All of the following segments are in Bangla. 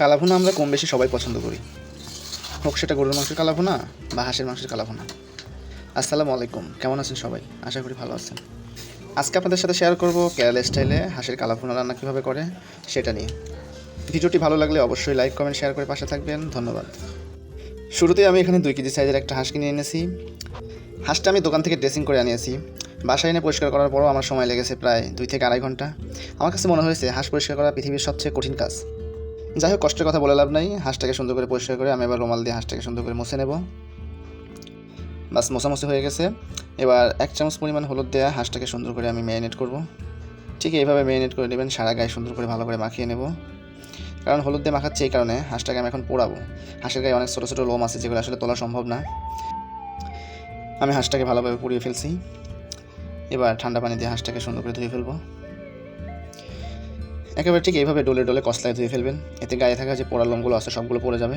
কালাভুনা আমরা কম বেশি সবাই পছন্দ করি। হোক সেটা গরুর মাংসের কালাভুনা বা হাঁসের মাংসের কালাভুনা। আসসালামু আলাইকুম, কেমন আছেন সবাই? আশা করি ভালো আছেন। আজকে আপনাদের সাথে শেয়ার করব কেরালা স্টাইলে হাঁসের কালাভুনা রান্না কীভাবে করে, সেটা নিয়ে। ভিডিওটি ভালো লাগলে অবশ্যই লাইক কমেন্ট শেয়ার করে পাশে থাকবেন। ধন্যবাদ। শুরুতেই আমি এখানে দুই কেজি সাইজের একটা হাঁস কিনে এনেছি। হাঁসটা আমি দোকান থেকে ড্রেসিং করে আনিয়েছি। বাসায় এনে পরিষ্কার করার পরও আমার সময় লেগেছে প্রায় দুই থেকে আড়াই ঘণ্টা। আমার কাছে মনে হয়েছে হাঁস পরিষ্কার করা পৃথিবীর সবচেয়ে কঠিন কাজ। যাই হোক, কষ্টের কথা বলে লাভ নাই। হাঁসটাকে সুন্দর করে পরিষ্কার করে আমি এবার রুমাল দিয়ে হাঁসটাকে সুন্দর করে মুছে নেব। বাস, মোছামুছি হয়ে গেছে। এবার এক চামচ পরিমাণ হলুদ দেওয়া হাঁসটাকে সুন্দর করে আমি ম্যারিনেট করব। ঠিক এইভাবে ম্যারিনেট করে নেবেন, সারা গায়ে সুন্দর করে ভালো করে মাখিয়ে নেব। কারণ হলুদ দিয়ে মাখাচ্ছি এই কারণে হাঁসটাকে আমি এখন পোড়াবো। হাঁসের গায়ে অনেক ছোটো ছোটো লোম আছে যেগুলো আসলে তোলা সম্ভব না। আমি হাঁসটাকে ভালোভাবে পুড়িয়ে ফেলছি। এবার ঠান্ডা পানি দিয়ে হাঁসটাকে সুন্দর করে ধুয়ে ফেলব। একেবারে ঠিক এইভাবে ডোলে ডোলে কসলায় ধুয়ে ফেলবেন। এতে গায়ে থাকা যে পোড়া লোমগুলো আছে, সবগুলো পড়ে যাবে।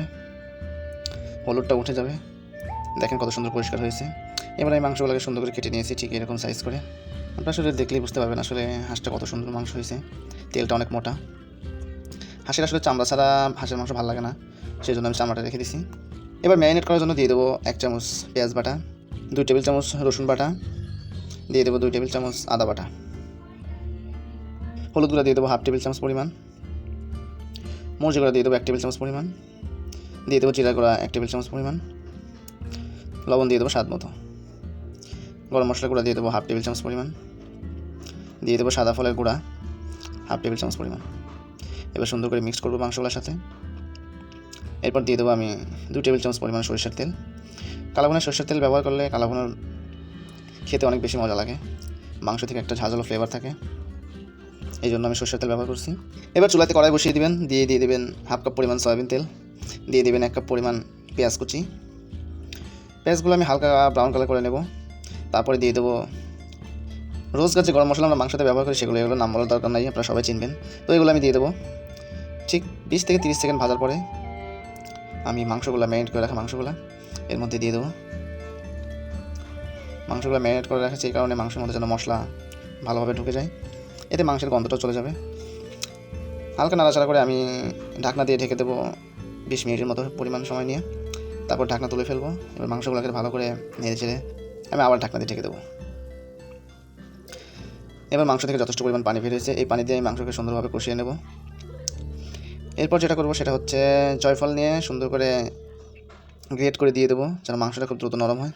হলুদটা উঠে যাবে। দেখেন কত সুন্দর পরিষ্কার হয়েছে। এবার আমি মাংসগুলোকে সুন্দর করে কেটে নিয়েছি, ঠিক এরকম সাইজ করে। আপনারা আসলে দেখলেই বুঝতে পারবেন আসলে হাঁসটা কত সুন্দর মাংস হয়েছে। তেলটা অনেক মোটা। হাঁসের আসলে চামড়া ছাড়া হাঁসের মাংস ভালো লাগে না। সেই জন্য আমি চামড়াটা রেখে দিছি। এবার ম্যারিনেট করার জন্য দিয়ে দেবো এক চামচ পেঁয়াজ বাটা, দুই টেবিল চামচ রসুন বাটা, দিয়ে দেবো দুই টেবিল চামচ আদা বাটা। হলুদ গুঁড়া দিয়ে দেবো হাফ টেবিল চামচ পরিমাণ। মরিচ গুঁড়া দিয়ে দেবো এক টেবিল চামচ পরিমাণ। দিয়ে দেবো জিরা গুঁড়া এক টেবিল চামচ পরিমাণ। লবণ দিয়ে দেবো স্বাদ মতো। গরম মশলা গুঁড়া দিয়ে দেবো হাফ টেবিল চামচ পরিমাণ। দিয়ে দেবো সাদা ফলের গুঁড়া হাফ টেবিল চামচ পরিমাণ। এবার সুন্দর করে মিক্স করব মাংসগুলোর সাথে। এরপর দিয়ে দেবো আমি দু টেবিল চামচ পরিমাণ সরিষার তেল। কালাভুনার সরিষার তেল ব্যবহার করলে কালাভুনার খেতে অনেক বেশি মজা লাগে। মাংস থেকে একটা ঝাঁঝালো ফ্লেভার থাকে। এই জন্য আমি সরষের তেল ব্যবহার করছি। এবার চুলাতে কড়াই বসিয়ে দিবেন, দিয়ে দিয়ে দেবেন হাফ কাপ পরিমাণ সয়াবিন তেল, দিয়ে দেবেন এক কাপ পরিমাণ পেঁয়াজ কুচি। পেঁয়াজগুলো আমি হালকা ব্রাউন কালার করে নেব। তারপরে দিয়ে দেবো রোজ গাছে গরম মশলা আমরা মাংসতে ব্যবহার করি সেগুলো এগুলো নাম বলার দরকার নাই, আপনারা সবাই চিনবেন। তো এগুলো আমি দিয়ে দেবো। ঠিক বিশ থেকে তিরিশ সেকেন্ড ভাজার পরে আমি মাংসগুলো ম্যারিনেট করে রাখা মাংসগুলো, এর মধ্যে দিয়ে দেবো। মাংসগুলো ম্যারিনেট করে রাখা সেই কারণে মাংসের মধ্যে যেন মশলা ভালোভাবে ঢুকে যায়। এতে মাংসের গন্ধটাও চলে যাবে। হালকা নাড়াচাড়া করে আমি ঢাকনা দিয়ে ঢেকে দেবো বিশ মিনিটের মতো পরিমাণ সময় নিয়ে। তারপর ঢাকনা তুলে ফেলব, এবার মাংসগুলোকে ভালো করে নেড়ে চেড়ে আমি আবার ঢাকনা দিয়ে ঢেকে দেবো। এবার মাংস থেকে যথেষ্ট পরিমাণ পানি বেরিয়েছে এই পানি দিয়ে আমি মাংসকে সুন্দরভাবে কষিয়ে নেব। এরপর যেটা করব সেটা হচ্ছে জয়ফল নিয়ে সুন্দর করে গ্রেট করে দিয়ে দেবো, যেন মাংসটা খুব দ্রুত নরম হয়।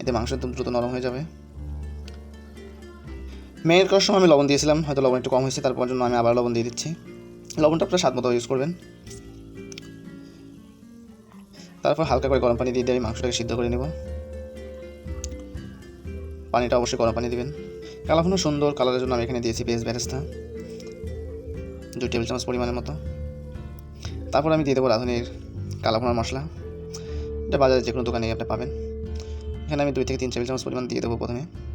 এতে মাংস একদম দ্রুত নরম হয়ে যাবে। মেয়ের করার সময় আমি লবণ দিয়েছিলাম, হয়তো লবণ একটু কম হয়েছে, তারপর জন্য আমি আবার লবণ দিয়ে দিচ্ছি। লবণটা আপনার স্বাদ মতো ইউজ করবেন। তারপর হালকা করে গরম পানি দিয়ে দিয়ে আমি মাংসটাকে সিদ্ধ করে নেব। পানিটা অবশ্যই গরম পানি দিবেন। কালাফুনো সুন্দর কালারের জন্য আমি এখানে দিয়েছি পেঁয়াজ ব্যারেস্তা। দুই টেবিল চামচ পরিমাণের মতো। তারপর আমি দিয়ে দেবো রাঁধুনির কালাফুনার মশলা। এটা বাজারে যে কোনো দোকানে আপনি পাবেন। এখানে আমি দুই থেকে তিন টেবিল চামচ পরিমাণ দিয়ে দেবো প্রথমে।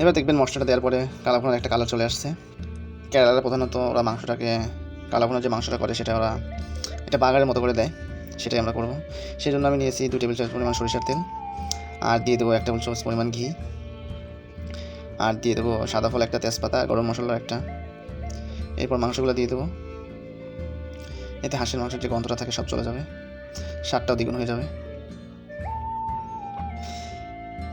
এবার দেখবেন মশলাটা দেওয়ার পরে কালো কালাভুনার একটা কালার চলে আসছে। কেরালার প্রধানত ওরা মাংসটাকে কালো কালাভুনার যে মাংসটা করে সেটা ওরা এটা বাগারের মতো করে দেয়, সেটাই আমরা করব। সেই জন্য আমি নিয়েছি দু টেবিল চামচ পরিমাণ সরিষার তেল, আর দিয়ে দেবো এক টেবিল চামচ পরিমাণ ঘি, আর দিয়ে দেবো সাদা ফল একটা, তেজপাতা, গরম মশলা একটা। এরপর মাংসগুলো দিয়ে দেবো। এতে হাঁসের মাংসের যে গন্ধটা থাকে সব চলে যাবে, স্বাদটাও দ্বিগুণ হয়ে যাবে।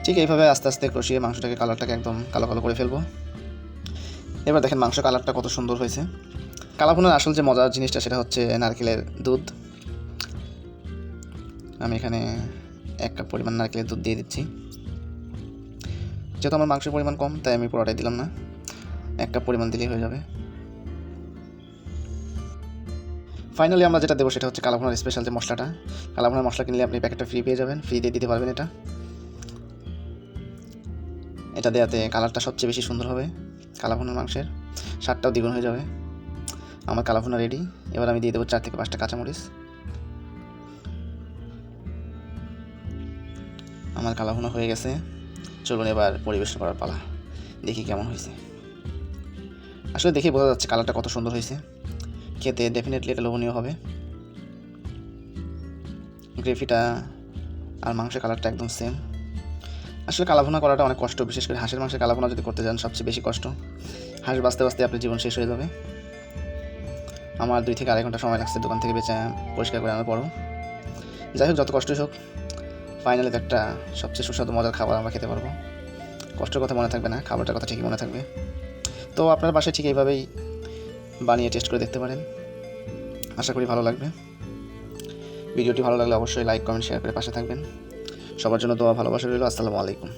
ঠিক এইভাবে আস্তে আস্তে কষিয়ে মাংসটাকে কালারটাকে একদম কালো কালো করে ফেলব। এবার দেখেন মাংস কালারটা কত সুন্দর হয়েছে। কালাভুনার আসল যে মজার জিনিসটা সেটা হচ্ছে নারকেলের দুধ। আমি এখানে এক কাপ পরিমাণ নারকেলের দুধ দিয়ে দিচ্ছি। যেহেতু আমার মাংসের পরিমাণ কম, তাই আমি পুরোটাই দিলাম না। এক কাপ পরিমাণ দিলেই হয়ে যাবে। ফাইনালি আমরা যেটা দেবো সেটা হচ্ছে কালাভুনার স্পেশাল যে মশলাটা। কালাভুনার মশলা কিনলে আপনি প্যাকেটটা ফ্রি পেয়ে যাবেন। ফ্রি দিয়ে দিতে পারবেন এটা। এটা দেওয়াতে কালারটা সবচেয়ে বেশি সুন্দর হবে কালাভুনার মাংসের। স্বাদটাও দ্বিগুণ হয়ে যাবে। আমার কালাভুনা রেডি এবার আমি দিয়ে দেবো চার থেকে পাঁচটা কাঁচামরিচ। আমার কালাভুনা হয়ে গেছে। চলুন এবার পরিবেশন করার পালা। দেখি কেমন হয়েছে। আসলে দেখে বোঝা যাচ্ছে কালারটা কত সুন্দর হয়েছে। খেতে ডেফিনেটলি এটা লোভনীয় হবে। গ্রেভিটা আর মাংসের কালারটা একদম সেম আসলে কালাভুনা করাটা অনেক কষ্ট, বিশেষ করে হাঁসের মাংসের কালাভুনা যদি করতে যান সবচেয়ে বেশি কষ্ট। হাঁস বাঁচতে বাঁচতে আপনার জীবন শেষ হয়ে যাবে। আমার দুই থেকে আড়াই ঘণ্টা সময় লাগছে দোকান থেকে বেচে পরিষ্কার করে আনার পরও। যাই হোক, যত কষ্টই হোক ফাইনালি তো একটা সবচেয়ে সুস্বাদু মজার খাবার আমরা খেতে পারব। কষ্টের কথা মনে থাকবে না, খাবারটার কথা ঠিকই মনে থাকবে। তো আপনার বাসায় ঠিক এইভাবেই বানিয়ে টেস্ট করে দেখতে পারেন। আশা করি ভালো লাগবে। ভিডিওটি ভালো লাগলে অবশ্যই লাইক কমেন্ট শেয়ার করে পাশে থাকবেন। সবার জন্য তোমার ভালোবাসা রইল। আসসালামু আলাইকুম।